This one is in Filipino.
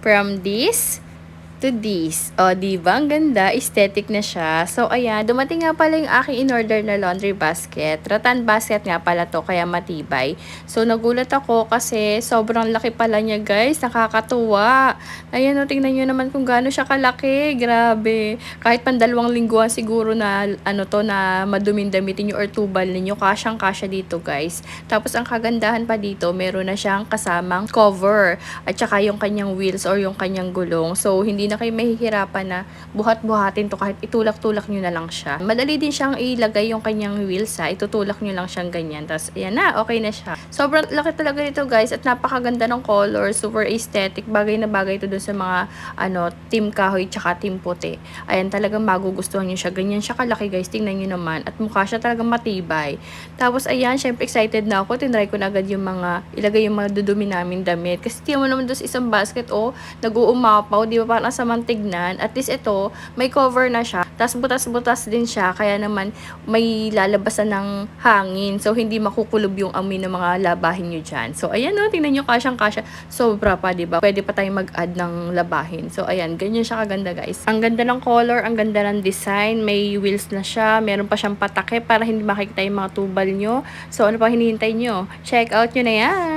from this to this. O, di ba? Ang ganda. Aesthetic na siya. So, ayan. Dumating nga pala yung aking in-order na laundry basket. Rattan basket nga pala to, kaya matibay. So, nagulat ako kasi sobrang laki pala niya, guys. Nakakatuwa. Ayan, o, tingnan nyo naman kung gaano siya kalaki. Grabe. Kahit pandalawang lingguan siguro na, ano to, na maduming damitin nyo or tubal ninyo, kasyang-kasya dito, guys. Tapos, ang kagandahan pa dito, meron na siyang kasamang cover. At saka yung kanyang wheels or yung kanyang gulong. So, hindi na kayo mahihirapan na buhat-buhatin to kahit itulak-tulak nyo na lang siya. Madali din siyang ilagay yung kanyang wheels ha. Itutulak nyo lang siyang ganyan. Tapos, ayan na, okay na siya. Sobrang laki talaga nito guys at napakaganda ng color. Super aesthetic. Bagay na bagay ito dun sa mga ano, team kahoy tsaka team puti. Ayan, talagang magugustuhan nyo siya. Ganyan siya kalaki guys. Tingnan nyo naman. At mukha siya talagang matibay. Tapos, ayan, syempre excited na ako. Tinry ko na agad yung mga, ilagay yung mga dudumi namin damit. Kasi tingnan mo naman doon sa isang basket, oh, nag-uumapaw. Di ba parang sa mantignan. At least ito, may cover na siya. Tapos butas-butas din siya. Kaya naman may lalabasan ng hangin. So, hindi makukulob yung amoy ng mga labahin nyo dyan. So, ayan o, tingnan nyo kasyang-kasya. Sobra pa, di ba? Pwede pa tayong mag-add ng labahin. So, ayan, ganyan siya kaganda, guys. Ang ganda ng color, ang ganda ng design. May wheels na siya. Meron pa siyang patake para hindi makikita yung mga tubal nyo. So, ano pa hinihintay nyo? Check out nyo na yan!